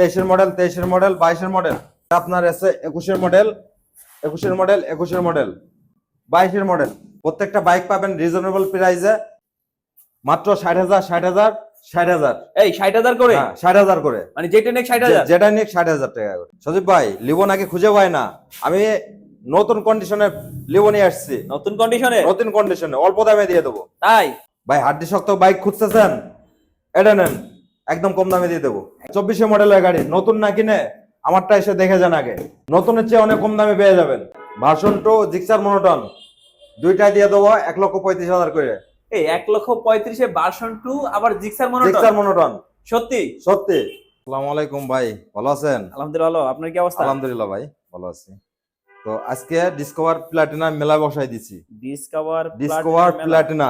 তেইশের মডেল তেইশের মডেল বাইশের মডেল আপনার এসে একুশের মডেল একুশের মডেল একুশের মডেল বাইশের মডেল প্রত্যেকটা বাইক পাবেন রিজনেবল প্রাইসে মাত্র ষাট হাজার ষাট হাজার ষাট হাজার। এই ষাট হাজার করে? হ্যাঁ ষাট হাজার করে। মানে যেটা নেক ষাট হাজার? যেটা নিয়ে ষাট হাজার টাকা করে। সজীব ভাই লিবো নাকি খুঁজে পায় না। আমি নতুন কন্ডিশনে লিবো নিয়ে আসছি। নতুন কন্ডিশনে নতুন কন্ডিশনে অল্প দামে দিয়ে দেবো। তাই? ভাই হাড্ডি শক্ত বাইক খুঁজতেছেন? এটা নেন। একদম কম দামে দিয়ে দেবো। চব্বিশে মডেলের গাড়ি নতুন না কিনে আমারটা এসে দেখে যান আগে। নতুনের চেয়ে অনেক কম দামে পেয়ে যাবেন। ভার্সন টু জিক্সার মনোটন দুইটা দিয়ে দেবো এক লক্ষ পঁয়ত্রিশ হাজার করে। এই এক লক্ষ পঁয়ত্রিশে ভার্সন টু আবার জিক্সার মনোটন? Gixxer monotone. সত্যি? সত্যি। আসসালামু আলাইকুম ভাই ভালো আছেন? আলহামদুলিল্লাহ ভালো। আপনার কি অবস্থা? আলহামদুলিল্লাহ ভাই ভালো আছি। তো আজকে ডিসকভার প্লাটিনা মেলা বসাই দিছি। ডিসকভার ডিসকভার প্লাটিনা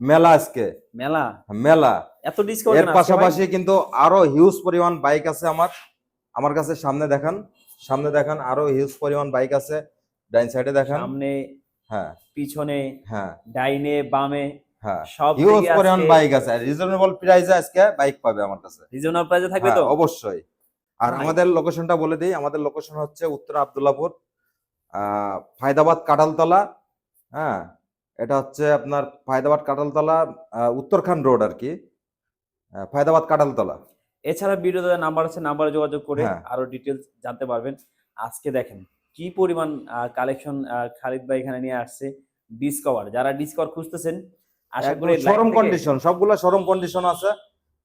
মেলা আজকে। মেলা? মেলা। এত ডিসকভার এর পাশাপাশি কিন্তু আরও হিউজ পরিমাণ বাইক আছে আমার। আমার কাছে সামনে দেখান। সামনে দেখান আরও হিউজ পরিমাণ বাইক আছে। ডাইন সাইডে দেখান। সামনে হ্যাঁ। পিছনে হ্যাঁ। ডাইনে বামে হ্যাঁ। সব হিউজ পরিমাণ বাইক আছে। রিজনেবল প্রাইসে আজকে বাইক পাবে আমার কাছে। রিজনাল প্রাইসে থাকবে হ্যাঁ, তো? অবশ্যই। আর আমাদের লোকেশনটা বলে দিই। আমাদের লোকেশন হচ্ছে উত্তর আবদুল্লাপুর আহ, ফায়দাবাদ কাঁঠালতলা হ্যাঁ। এটা হচ্ছে আপনার ফায়দাবাদ কাঁঠালতলা আহ, উত্তরখান রোড আর কি। ফায়দাবাদ কাঁঠালতলা। এছাড়া ভিডিওতে নাম্বার আছে নাম্বারে যোগাযোগ করে হ্যাঁ। আরও ডিটেলস জানতে পারবেন। আজকে দেখেন কি পরিমাণ কালেকশন খালিদ ভাই এখানে নিয়ে আসছে ডিসকভার যারা ডিসকভার খুঁজতেছেন আশা করি live কন্ডিশন সবগুলো শোরুম কন্ডিশন আছে।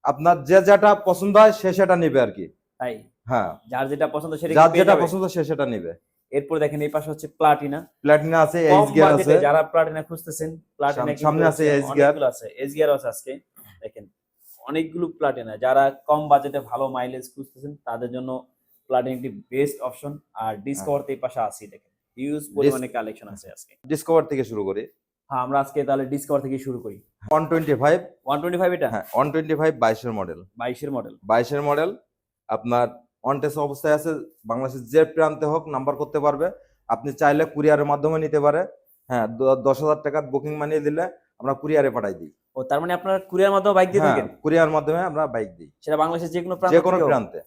আপনার যে যেটা পছন্দ হয় সে সেটা নিবে আর কি। তাই? হ্যাঁ। যার যেটা পছন্দ সেটা যার যেটা। পছন্দ সে সেটা নিবে। এরপর দেখেন এই পাশে হচ্ছে প্লাটিনা। প্লাটিনা আছে এইচ গিয়ার আছে। যারা প্লাটিনা খুঁজতেছেন প্লাটিনা সাম- সামনে আছে gear। অনেকগুলো আছে। এস গিয়ার আছে আজকে। দেখেন অনেকগুলো প্লাটিনা। যারা কম বাজেটে ভালো মাইলেজ খুঁজতেছেন তাদের জন্য প্লাটিনা একটি বেস্ট অপশন আর ডিসকভার এই পাশে আছে দেখেন। হিউজ পরিমাণে কালেকশন আছে আজকে। ডিসকভার থেকে শুরু করি। হ্যাঁ আমরা আজকে তাহলে ডিসকভার থেকে শুরু করি। One twenty five. One twenty five এটা? হ্যাঁ ওয়ান টোয়েন্টি ফাইভ বাইশের মডেল বাইশের মডেল বাইশের মডেল আপনার অন টেস্ট অবস্থায় আছে বাংলাদেশের যে প্রান্তে হোক নাম্বার করতে পারবে। আপনি চাইলে কুরিয়ারের মাধ্যমে নিতে পারে। হ্যাঁ দশ হাজার টাকা বুকিং মানিয়ে দিলে আমরা কুরিয়ারে পাঠাই দিই। ও তার মানে আপনারা কুরিয়ার মাধ্যমে বাইক দিয়ে হ্যাঁ থাকেন? কুরিয়ার মাধ্যমে আমরা বাইক দিই। সেটা বাংলাদেশের যে কোনো প্রান্ত যে কোনো প্রান্তে।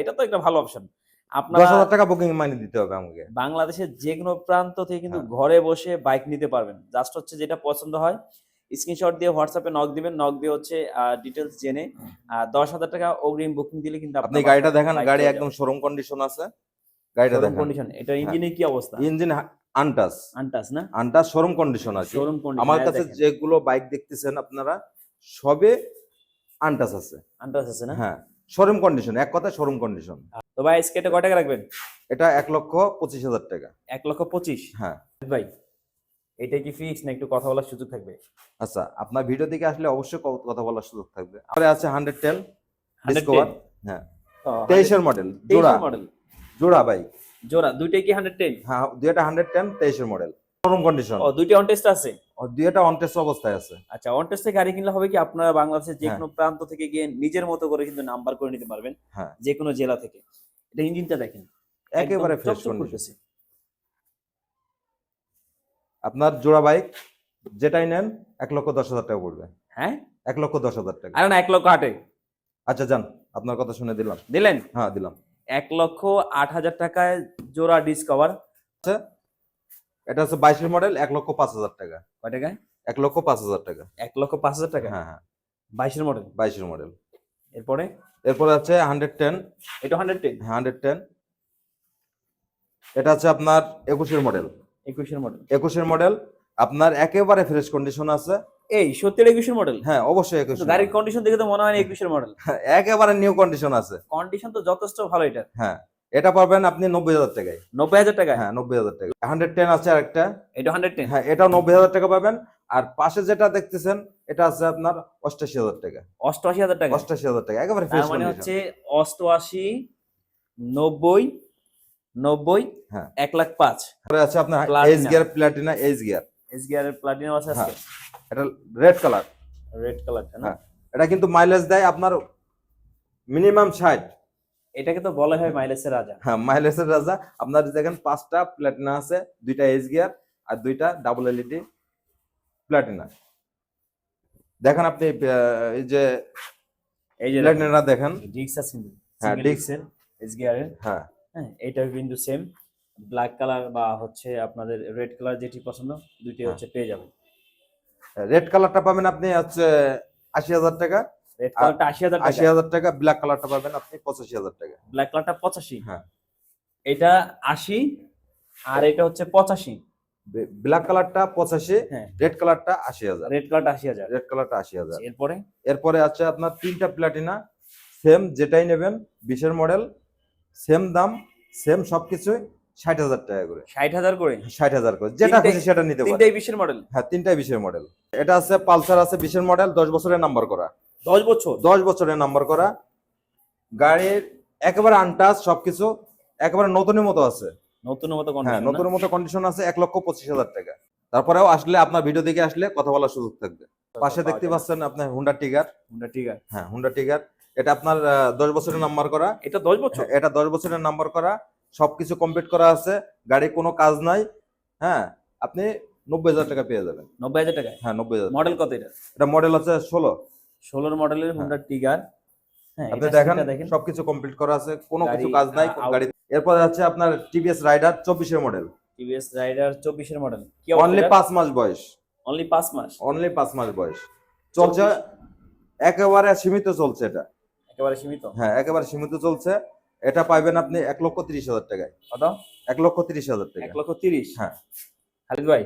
এটা তো একটা ভালো অপশন আপনার দশ হাজার টাকা বুকিং মানিয়ে দিতে হবে আমাকে। বাংলাদেশের যে কোনো প্রান্ত থেকে কিন্তু হ্যাঁ। ঘরে বসে বাইক নিতে পারবেন। জাস্ট হচ্ছে যেটা পছন্দ হয় স্ক্রিনশট দিয়ে হোয়াটসঅ্যাপে নক দিবেন নক দিয়ে হচ্ছে ডিটেলস জেনে দশ হাজার টাকা অগ্রিম বুকিং দিলে কিন্তু আপনি গাড়িটা দেখেন গাড়ি একদম শোরুম কন্ডিশন আছে গাড়িটা দেখেন। কন্ডিশন এটা ইঞ্জিনের কি অবস্থা? ইঞ্জিন আনটাস আনটাস না? আনটাস শোরুম কন্ডিশন আছে। শোরুম কন্ডিশন আমার কাছে যেগুলো বাইক দেখতেছেন আপনারা সবে আনটাস আছে। আনটাস আছে না? হ্যাঁ শোরুম কন্ডিশন এক কথা শোরুম কন্ডিশন তো ভাই স্কেটে কয় টাকা রাখবেন? এটা এক লক্ষ পঁচিশ হাজার টাকা। এক লক্ষ পঁচিশ? হ্যাঁ। ভাই এটা কি ফিক্স না একটু কথা বলার সুযোগ থাকবে? আচ্ছা আপনার ভিডিও দিকে আসলে অবশ্যই কথা বলার সুযোগ থাকবে। আমাদের আছে হান্ড্রেড টেন ডিসকভার হ্যাঁ। তেইশের মডেল জোড়া। মডেল জোড়া ভাই। জোড়া দুইটাই কি হান্ড্রেড টেন হ্যাঁ দুইটা হান্ড্রেড টেন তেইশের মডেল শোরুম কন্ডিশন ও দুইটা অন টেস্ট আছে? ও দুইটা অন টেস্ট অবস্থায় আছে। আচ্ছা অন টেস্টে গাড়ি কিনলে হবে কি আপনারা বাংলাদেশের যে হ্যাঁ। কোনো প্রান্ত থেকে গিয়ে নিজের মতো করে কিন্তু নাম্বার করে নিতে পারবেন। হ্যাঁ। যে কোনো জেলা থেকে। এটা ইঞ্জিনটা দেখেন। একেবারে ফ্রেশ কন্ডিশন। আপনার জোড়া বাইক যেটাই নেন এক লক্ষ দশ হাজার টাকা পড়বে। হ্যাঁ? এক লক্ষ দশ হাজার টাকা। আরে না এক লক্ষ আটে। আচ্ছা যান আপনার কথা শুনে দিলাম। দিলেন? হ্যাঁ দিলাম। এক লক্ষ আট হাজার টাকায় জোড়া ডিসকভার আচ্ছা এটা হচ্ছে বাইশের মডেল এক লক্ষ পাঁচ হাজার টাকা। কয় টাকায়? এক লক্ষ পাঁচ হাজার টাকা। এক লক্ষ পাঁচ হাজার টাকা? হ্যাঁ হ্যাঁ। বাইশের মডেল বাইশের মডেল এরপরে? এরপরে আছে হান্ড্রেড টেন এটা হান্ড্রেড টেন হ্যাঁ হান্ড্রেড টেন এটা হচ্ছে আপনার একুশের মডেল একুশের মডেল একুশের মডেল আপনার একেবারে ফ্রেশ কন্ডিশন আছে। এই সত্যি একুশের মডেল হ্যাঁ অবশ্যই একুশ গাড়ির কন্ডিশন দেখে তো মনে হয় একুশের মডেল একেবারে নিউ কন্ডিশন আছে। কন্ডিশন তো যথেষ্ট ভালো এটা হ্যাঁ এটা পাবেন আপনি নব্বই হাজার টাকায়। নব্বই হাজার টাকা হ্যাঁ নব্বই হাজার টাকা হান্ড্রেড টেন আছে আরেকটা। এটা হান্ড্রেড টেন হ্যাঁ এটাও নব্বই হাজার টাকা পাবেন। আর পাশে যেটা দেখতেছেন এটা আছে আপনার অষ্টাশি হাজার টাকা। অষ্টআশি হাজার টাকা? অষ্টাশি হাজার টাকা একেবারে ফ্রেশ মানে হচ্ছে অষ্টআশি নব্বই নব্বই হ্যাঁ। এক লাখ পাঁচ। আছে আপনার। H gear Platina H gear S গিয়ারের প্লাটিনাম আছে এটা রেড কালার রেড কালারটা না? হ্যাঁ। এটা কিন্তু মাইলেজ দেয় আপনার মিনিমাম ষাট। এটাকে তো বলা হয় মাইলেজের রাজা। হ্যাঁ মাইলেজের রাজা। আপনার দেখেন পাঁচটা প্লাটিনা আছে দুইটা এইচ গিয়ার আর দুইটা ডাবল এলইডি প্লাটিনা দেখেন আপনি এই যে এই যে প্লাটিনা দেখেন। জিক্স আছে হ্যাঁ, ডিক্সের এস গিয়ারের হ্যাঁ। হ্যাঁ এটা কিন্তু সেম ব্ল্যাক কালার বা হচ্ছে আপনাদের রেড কালার যেটি পছন্দ দুইটাই হ্যাঁ। হচ্ছে পেয়ে যাবেন। রেড কালারটা পাবেন আপনি হচ্ছে আশি হাজার টাকা। রেড কালারটা আশি হাজার আশি হাজার টাকা ব্ল্যাক কালারটা পাবেন আপনি পঁচাশি হাজার টাকা। ব্ল্যাক কালারটা পঁচাশি। হ্যাঁ। এটা আশি আর এটা হচ্ছে পঁচাশি। ব্ল্যাক কালারটা পঁচাশি হ্যাঁ। রেড কালারটা আশি হাজার। রেড কালারটা আশি হাজার। রেড কালারটা আশি হাজার। এরপরে? এরপরে আছে আপনার তিনটা প্লাটিনা সেম যেটাই নেবেন বিশের মডেল সেম দাম সেম সবকিছুই ষাট হাজার টাকা করে। ষাট হাজার করে? ষাট হাজার করে যেটা খুশি সেটা নিতে পারেন তিনটাই বিশের মডেল হ্যাঁ তিনটাই বিশের মডেল এটা আছে পালসার আছে বিশের মডেল দশ বছরের নাম্বার করা। দশ বছর? দশ বছরের নাম্বার করা। গাড়ির একেবারে আনটাচ সবকিছু একেবারে নতুনের মতো আছে। নতুন মতো হ্যাঁ নতুনের মতো কন্ডিশন আছে এক লক্ষ পঁচিশ হাজার টাকা। তারপরেও আসলে আপনার ভিডিও দেখে আসলে কথা বলার সুযোগ থাকবে। পাশে দেখতে পাচ্ছেন আপনার হুন্ডা টিগার ঠিক আছে হ্যাঁ হুন্ডা টিগার এটা আপনার দশ বছরের নাম্বার করা। এটা দশ বছর? এটা দশ বছরের নাম্বার করা। সবকিছু কমপ্লিট করা আছে। গাড়ি কোনো কাজ নাই। হ্যাঁ আপনি নব্বই হাজার টাকা পেয়ে যাবেন। নব্বই হাজার টাকা হ্যাঁ নব্বই হাজার মডেল কত এটা? এটা মডেল আছে ষোলো। ষোলোর মডেলের হুন্ডা টিগার আপনি দেখেন সবকিছু কমপ্লিট করা আছে। কোনো কিছু কাজ নাই গাড়ি এরপরে আছে আপনার টিভিএস রাইডার চব্বিশের মডেল টিভিএস রাইডার চব্বিশের মডেল অনলি পাঁচ মাস বয়স। অনলি পাঁচ মাস? অনলি পাঁচ মাস বয়স। চলছে একেবারে সীমিত চলছে এটা। একেবারে সীমিত? হ্যাঁ একেবারে সীমিত চলছে। এটা পাইবেন আপনি এক লক্ষ তিরিশ হাজার টাকায়। কত? এক লক্ষ তিরিশ হাজার টাকা এক লক্ষ তিরিশ? হ্যাঁ। খালিদ ভাই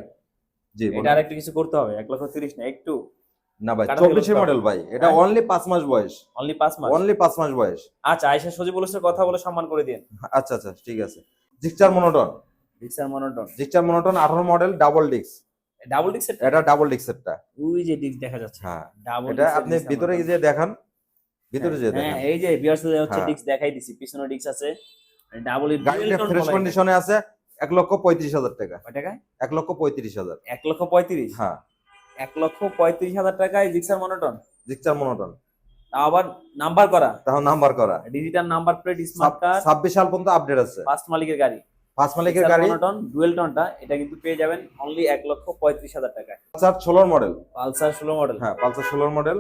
জি এটা আর একটু কিছু করতে হবে। এক লক্ষ তিরিশ না একটু না ভাই চব্বিশের মডেল ভাই। এটা হ্যাঁ? অনলি পাঁচ মাস বয়স। অনলি পাঁচ মাস? অনলি পাঁচ মাস বয়স। আচ্ছা আয়সা সজিবুল হোসেনের কথা বলে সম্মান করে দিন। আচ্ছা আচ্ছা ঠিক আছে। Gixxer monotone Gixxer monotone Gixxer monotone আঠারো মডেল ডাবল ডিক্স ডাবল ডিক্সের এটা ডাবল ডিক্সেরটা ওই যে ডিক্স দেখা যাচ্ছে। হ্যাঁ। ডাবল এটা আপনি ভিতরে যে দেখান। ভিতরে যে হ্যাঁ এই যে বিয়ার্স হচ্ছে হ্যাঁ। ডিক্স দেখাই দিছি পিছনে ডিক্স আছে ডাবল গাড়িটা ফ্রেশ কন্ডিশনে আছে এক লক্ষ পঁয়ত্রিশ হাজার টাকা। টাকায়? এক লক্ষ পঁয়ত্রিশ হাজার। এক লক্ষ পঁয়ত্রিশ? হ্যাঁ। এক লক্ষ পঁয়ত্রিশ হাজার টাকায় জিক্সার মনোটন? Gixxer monotone. আবার নাম্বার করা? তাও নাম্বার করা। Digital number plate smart card. ছাব্বিশ সাল পর্যন্ত আপডেট আছে। ফার্স্ট মালিকের গাড়ি। ফার্স্ট মালিকের গাড়ি। মনোটন ডুয়েল টনটা এটা কিন্তু পেয়ে যাবেন অনলি এক লক্ষ পঁয়ত্রিশ হাজার টাকায়। পালসার ষোলোর মডেল পালসার ষোলো মডেল হ্যাঁ পালসার ষোলোর মডেল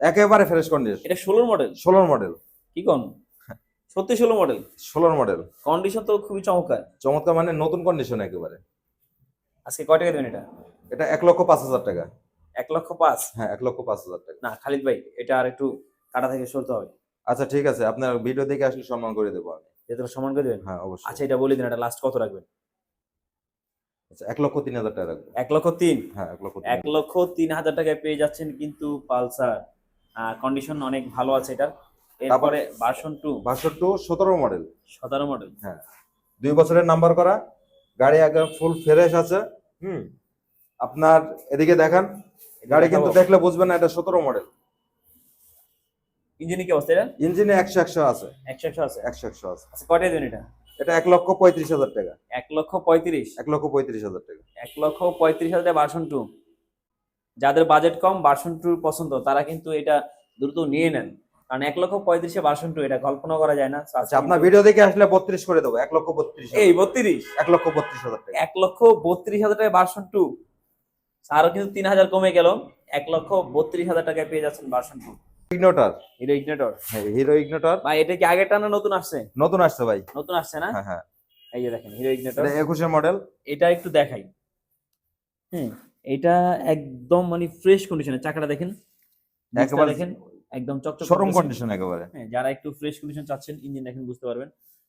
একেবারে ফ্রেশ কন্ডিশন এটা ষোলোর মডেল ষোলোর মডেল কি কোন? সত্যি ষোলো মডেল ষোলোর মডেল কন্ডিশন তো খুবই চমৎকার। চমৎকার মানে নতুন কন্ডিশন একেবারে। আজকে কয় টাকা দেবেন এটা? এটা এক লক্ষ পাঁচ হাজার টাকা। এক লক্ষ পাঁচ? হ্যাঁ এক লক্ষ পাঁচ হাজার টাকা। না খালিদ ভাই এটা আর একটু কাটা থেকে সরতে হবে। আচ্ছা ঠিক আছে আপনার ভিডিও দেখে আসলে সম্মান করে দেবো আমি। যেহেতু সমান করে দেবেন? হ্যাঁ অবশ্যই। আচ্ছা এটা বলে দিন এটা লাস্ট কত রাখবেন? আচ্ছা এক লক্ষ তিন হাজার টাকা রাখব। এক লক্ষ তিন? হ্যাঁ এক লক্ষ এক লক্ষ তিন হাজার টাকায় পেয়ে যাচ্ছেন কিন্তু পালসার। কন্ডিশন অনেক ভালো আছে এটা এরপরে ভার্সন টু বাষট্টি সতেরো মডেল সতেরো মডেল হ্যাঁ। দুই বছরের নাম্বার করা। গাড়ি আগে ফুল ফ্রেশ আছে। হুম। আপনার এদিকে দেখান গাড়ি কিন্তু দেখলে বুঝবেন না এটা সতেরো মডেল ইঞ্জিনে কি অবস্থা এটা ইঞ্জিনে একশো একশো আছে। একশো একশো আছে? একশো একশো আছে। আচ্ছা কয়টা দেবেন এটা? এটা এক লক্ষ পঁয়ত্রিশ হাজার টাকা। এক লক্ষ পঁয়ত্রিশ? এক লক্ষ পঁয়ত্রিশ হাজার টাকা। এক লক্ষ পঁয়ত্রিশ হাজার ভার্সন টু যাদের বাজেট কম ভার্সন টু পছন্দ তারা কিন্তু এটা দ্রুত নিয়ে নেন। কারণ এক লক্ষ পঁয়ত্রিশে ভার্সন টু এটা কল্পনা করা যায় না। আচ্ছা আপনার ভিডিও দেখে আসলে বত্রিশ করে দেবো এক লক্ষ বত্রিশ এই বত্রিশ? এক লক্ষ বত্রিশ হাজার টাকা। এক লক্ষ বত্রিশ হাজার টাকায় ভার্সন টু আরও কিন্তু তিন হাজার কমে গেল। এক লক্ষ বত্রিশ হাজার টাকায় পেয়ে যাচ্ছেন version two Ignitor Hero Ignitor Hero Ignitor ভাই এটা কি আগের টানা নতুন আসছে? নতুন আসছে ভাই। নতুন আসছে না? হ্যাঁ হ্যাঁ। এই যে দেখেন হিরো ইগনেটর একুশের মডেল এটা একটু দেখাই। হ্যাঁ এটা একদম মানে ফ্রেশ কন্ডিশনে চাকাটা দেখেন একেবারে দেখেন একদম চকচক শোরুম কন্ডিশন একেবারে। হ্যাঁ যারা একটু ফ্রেশ কন্ডিশন চাচ্ছেন ইঞ্জিন দেখেন বুঝতে পারবেন।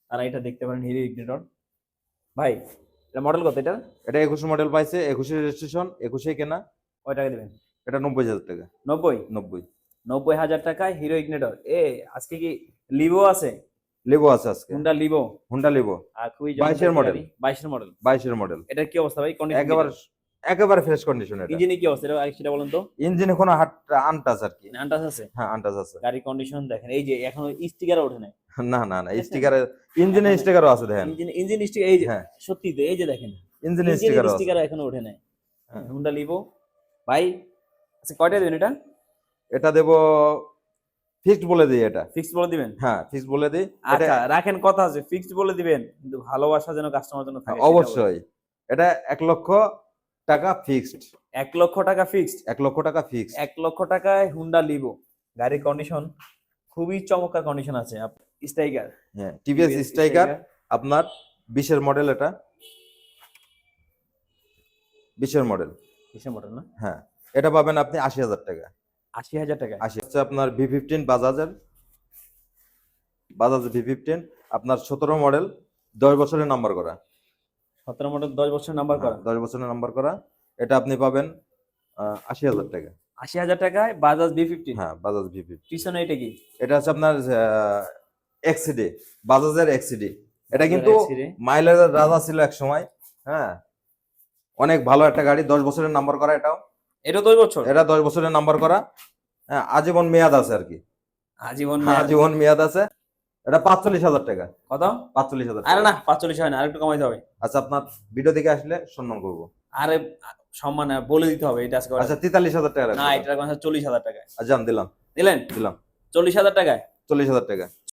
তারা এটা দেখতে পারেন হিরো ইগনেটর ভাই এটা মডেল কত এটা? এটা একুশে মডেল পাইছে একুশে রেজিস্ট্রেশন একুশে কেনা। কয় টাকা দেবেন? এটা নব্বই হাজার টাকা। নব্বই? নব্বই। নব্বই হাজার টাকায় হিরো ইগনেটর এ আজকে কি লিভো আছে? লিভো আছে আজকে। হুন্ডা লিভো হুন্ডা লিভো আর খুবই 22 এর model। বাইশের মডেল বাইশের মডেল এটা কি অবস্থা ভাই? কন্ডিশন একেবারে একেবারে ফ্রেশ কন্ডিশন এটা। ইঞ্জিনে কি অবস্থা? এটা সেটা বলুন তো। ইঞ্জিন কোনো হাট আনটাচ আর কি। আন্টাস আছে? হ্যাঁ আনটাচ আছে। গাড়ি কন্ডিশন দেখেন এই যে এখন স্টিকার ওঠে নাই। না না না স্টিকারে ইঞ্জিনে স্টিকারও আছে দেখেন। ইঞ্জিন ইঞ্জিন স্টিকার এই যে হ্যাঁ। সত্যি তো এই যে দেখেন। ইঞ্জিনে স্টিকারও স্টিকার এখনও ওঠে নাই। হ্যাঁ। হুন্ডা লিভো ভাই আচ্ছা কয়টা দেবেন এটা? এটা দেব ফিক্সড বলে দিই এটা। ফিক্সড বলে দিবেন? হ্যাঁ ফিক্সড বলে দিই। এটা আচ্ছা রাখেন কথা আছে। ফিক্সড বলে দিবেন কিন্তু ভালোবাসা যেন কাস্টমার জন্য থাকে অবশ্যই। এটা এক লক্ষ টাকা ফিক্সড এক লক্ষ টাকা ফিক্সড এক লক্ষ টাকা ফিক্সড এক লক্ষ টাকায় হুন্ডা লিভো গাড়ির কন্ডিশন খুবই চমৎকার কন্ডিশন আছে। স্ট্রাইকার হ্যাঁ টিভিএস স্ট্রাইকার আপনার বিশের মডেল এটা। বিশের মডেল বিশের মডেল না? হ্যাঁ এটা পাবেন আপনি আশি হাজার টাকা। আশি হাজার টাকা আশি হচ্ছে আপনার ভি ফিফটিন বাজাজের। বাজাজ ভি ফিফটিন আপনার সতেরো মডেল দশ বছরের নাম্বার করা। সতেরো মডেল দশ বছর নাম্বার করা। হ্যাঁ, দশ বছরের নাম্বার করা। এটা আপনি পাবেন আশি হাজার টাকা। আশি হাজার টাকায় বাজাজ বি ফিফটিন হ্যাঁ বাজাজ ভি ফিফটিন পিছনে এটা কি? এটা হচ্ছে আপনার এক্সিডি বাজাজের এক্সিডি এটা কিন্তু Exide। মাইলেজ রাজা ছিল এক সময় হ্যাঁ। অনেক ভালো একটা গাড়ি দশ বছরের নাম্বার করা এটাও। এটা দশ বছর? এটা দশ বছরের নাম্বার করা। হ্যাঁ আজীবন মেয়াদ আছে আর কি। আজীবন আজীবন মেয়াদ আছে। এটা পাঁচচল্লিশ হাজার টাকা। কত? পাঁচচল্লিশ হাজার আরে না পাঁচচল্লিশ হয় না আরেকটু কমাইতে হবে। আচ্ছা আপনার ভিডিও দেখে আসলে সম্মান করব। আরে সম্মান বলে দিতে হবে এটা আজকে আচ্ছা তেতাল্লিশ হাজার টাকা না এটা চল্লিশ হাজার টাকা আচ্ছা দিলাম। দিলেন? দিলাম। চল্লিশ হাজার টাকায়? চল্লিশ হাজার টাকা